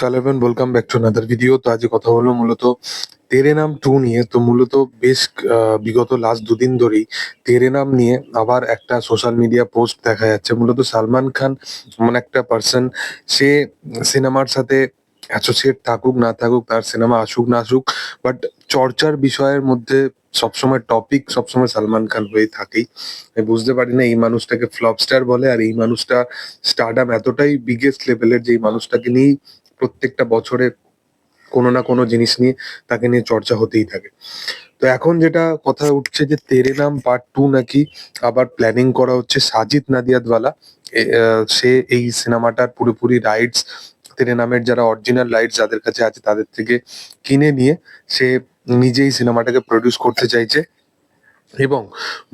সালেভান welcome back to another video তো আজকে কথা হলো মূলত তেরে নাম টু নিয়ে। তো মূলত বেশ বিগত লাস্ট দুদিন ধরেই তেরে নাম নিয়ে আবার একটা সোশ্যাল মিডিয়া পোস্ট দেখা যাচ্ছে। মূলত সালমান খান এমন একটা পার্সন সে সিনেমার সাথে অ্যাসোসিয়েট থাকুক, না থাকুক, তার সিনেমা আসুক, না আসুক বাট চর্চার বিষয়ের মধ্যে সবসময় টপিক সবসময় সালমান খান হয়ে থাকেই। আমি বুঝতে পারি না এই মানুষটাকে ফ্লপ স্টার বলে, আর এই মানুষটা স্টারডাম এতটাই বিগেস্ট লেভেলের যে এই মানুষটাকে নিয়েই প্রত্যেকটা বছরে কোনো না কোনো জিনিস নিয়ে তাকে নিয়ে চর্চা হতেই থাকে। তো এখন যেটা কথা উঠছে যে তেরে নাম পার্ট টু নাকি আবার প্ল্যানিং করা হচ্ছে সাজিদ নাদিয়াদওয়ালা। সে এই সিনেমাটার পুরোপুরি রাইটস তেরে নামের যারা অরিজিনাল রাইটস যাদের কাছে আছে তাদের থেকে কিনে নিয়ে সে নিজেই সিনেমাটাকে প্রডিউস করতে চাইছে। এবং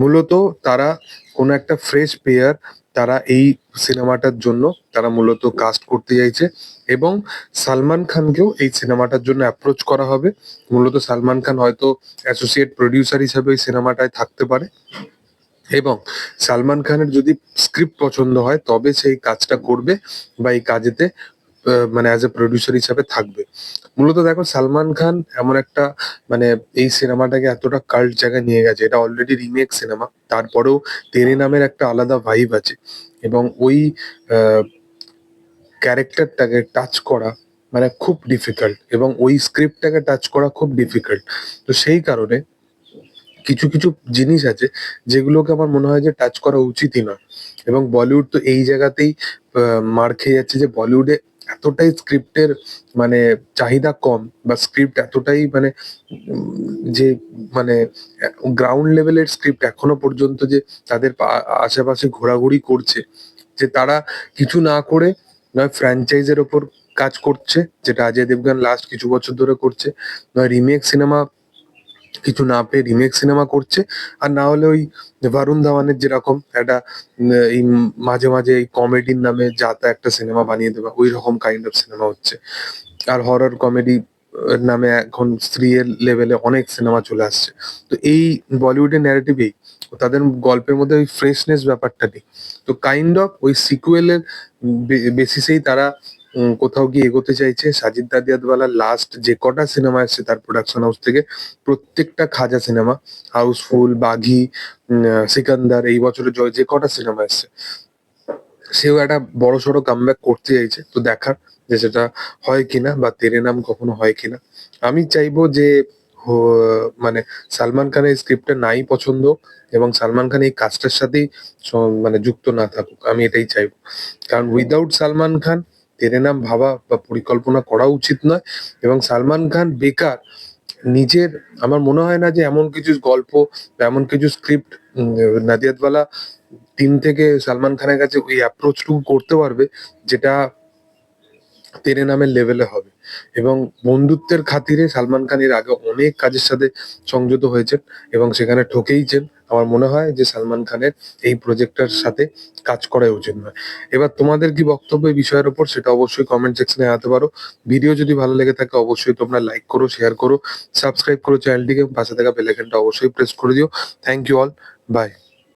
মূলত তারা কোনো একটা ফ্রেশ প্লেয়ার তারা এই সিনেমাটার জন্য তারা মূলত কাস্ট করতে চাইছে এবং সালমান খানকেও এই সিনেমাটার জন্য অ্যাপ্রোচ করা হবে। মূলত সালমান খান হয়তো অ্যাসোসিয়েট প্রডিউসার হিসেবে এই সিনেমাটায় থাকতে পারে এবং সালমান খানের যদি স্ক্রিপ্ট পছন্দ হয় তবে সেই কাজটা করবে বা এই কাজেতে মানে অ্যাজ এ প্রডিউসার হিসাবে থাকবে। মূলত দেখো সালমান খান এমন একটা মানে এই সিনেমাটাকে এতটা কাল্ট জায়গায় নিয়ে গেছে। এটা অলরেডি রিমেক সিনেমা তারপরেও তেরে নামের একটা আলাদা ভাইব আছে। এবং ওই ক্যারেক্টারটাকে টাচ করা মানে খুব ডিফিকাল্ট এবং ওই স্ক্রিপ্টটাকে টাচ করা খুব ডিফিকাল্ট তো সেই কারণে কিছু কিছু জিনিস আছে যেগুলোকে আমার মনে হয় যে টাচ করা উচিতই নয়। এবং বলিউড তো এই জায়গাতেই মার খেয়ে যাচ্ছে যে বলিউডে এতটাই স্ক্রিপ্টের মানে চাহিদা কম বা স্ক্রিপ্ট এতটাই মানে যে মানে গ্রাউন্ড লেভেলের স্ক্রিপ্ট এখনও পর্যন্ত যে তাদের আশেপাশে ঘোরাঘুরি করছে, যে তারা কিছু না করে নয় ফ্র্যাঞ্চাইজের ওপর কাজ করছে, যেটা অজয় দেবগান লাস্ট কিছু বছর ধরে করছে, নয় রিমেক সিনেমা কিছু না পেয়ে রিমেক সিনেমা করছে। আর না হলে ওই বরুণ ধাওয়ানের যেরকম একটা এই মাঝে মাঝে এই কমেডির নামে যা তা একটা সিনেমা বানিয়ে দেবে, ওই রকম কাইন্ড অফ সিনেমা হচ্ছে। আর হরর কমেডি নামে এখন স্ত্রীর লেভেলে অনেক সিনেমা চলে আসছে। তো এই বলিউডের ন্যারেটিভেই তাদের গল্পের মধ্যে ওই ফ্রেশনেস ব্যাপারটা নেই। তো কাইন্ড অফ ওই সিকুয়েলের বেসিসেই তারা উম, কোথাও গিয়ে এগোতে চাইছে। সাজিদ দাদিয়াদওয়ালা লাস্ট যে কটা সিনেমা এসছে তার প্রোডাকশন হাউস থেকে প্রত্যেকটা খাজা সিনেমা হাউসফুল বাঘি সিকান্দার এই বছরে জয় যে কটা সিনেমা এসছে। সেও একটা বড় সড়ো কামব্যাক করতে চাইছে। তো দেখার যে সেটা হয় কিনা বা তেরে নাম কখনো হয় কিনা। আমি চাইব যে মানে সালমান খানের স্ক্রিপ্টটা নাই পছন্দ এবং সালমান খান এই কাজটার সাথেই মানে যুক্ত না থাকুক। আমি এটাই চাইব। কারণ উইদাউট সালমান খান তেরে নাম ভাবা বা পরিকল্পনা করা উচিত নয়। এবং সালমান খান বেকার, নিজের, আমার মনে হয় না যে এমন কিছু গল্প বা এমন কিছু স্ক্রিপ্ট নাদিয়াতওয়ালা টিম থেকে সালমান খানের কাছে ওই অ্যাপ্রোচটুকু করতে পারবে, যেটা তেরে নামের লেভেলে হবে। এবং বন্ধুত্বের খাতিরে সালমান খান এর আগে অনেক কাজের সাথে সংযত হয়েছেন এবং সেখানে ঠকেইছেন। আমার মনে হয় যে সালমান খানের এই প্রজেক্টটার সাথে কাজ করাই উচিত নয়। এবার তোমাদের কি বক্তব্য এই বিষয়ের ওপর সেটা অবশ্যই কমেন্ট সেকশনে জানাতে পারো। ভিডিও যদি ভালো লেগে থাকে অবশ্যই তোমরা লাইক করো শেয়ার করো সাবস্ক্রাইব করো চ্যানেলটিকে পাশে থাকা বেল আইকনটা অবশ্যই প্রেস করে দিও। Thank you all by